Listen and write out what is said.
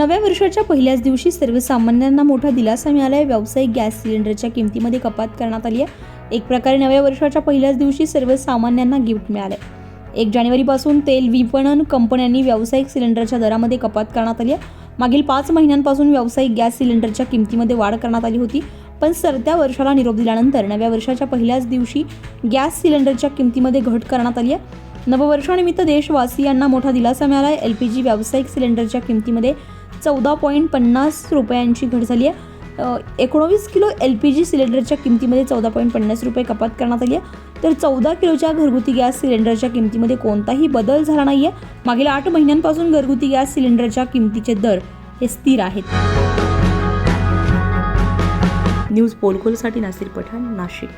नव्या वर्षाच्या पहिल्याच दिवशी सर्वसामान्यांना मोठा दिलासा मिळाला आहे व्यावसायिक गॅस सिलेंडरच्या किमतीमध्ये कपात करण्यात आली आहे. एक प्रकारे नव्या वर्षाच्या पहिल्याच दिवशी सर्वसामान्यांना गिफ्ट मिळाले एक जानेवारीपासून तेल विपणन कंपन्यांनी व्यावसायिक सिलेंडरच्या दरामध्ये कपात करण्यात आली आहे. मागील पाच महिन्यांपासून व्यावसायिक गॅस सिलेंडरच्या किमतीमध्ये वाढ करण्यात आली होती. पण सरत्या वर्षाला निरोप दिल्यानंतर नव्या वर्षाच्या पहिल्याच दिवशी गॅस सिलेंडरच्या किमतीमध्ये घट करण्यात आली आहे. नववर्षानिमित्त देशवासियांना मोठा दिलासा मिळाला आहे एल पी जी व्यावसायिक सिलेंडरच्या किमतीमध्ये चौदा पॉईंट पन्नास रुपयांची घट झाली आहे. एकोणवीस किलो एल पी जी सिलेंडरच्या किमतीमध्ये चौदा पॉईंट पन्नास रुपये कपात करण्यात आली आहे. तर चौदा किलोच्या घरगुती गॅस सिलेंडरच्या किमतीमध्ये कोणताही बदल झाला नाही आहे मागील आठ महिन्यांपासून घरगुती गॅस सिलेंडरच्या किमतीचे दर हे स्थिर आहेत. न्यूज पोलकोलसाठी नासिर पठाण नाशिक.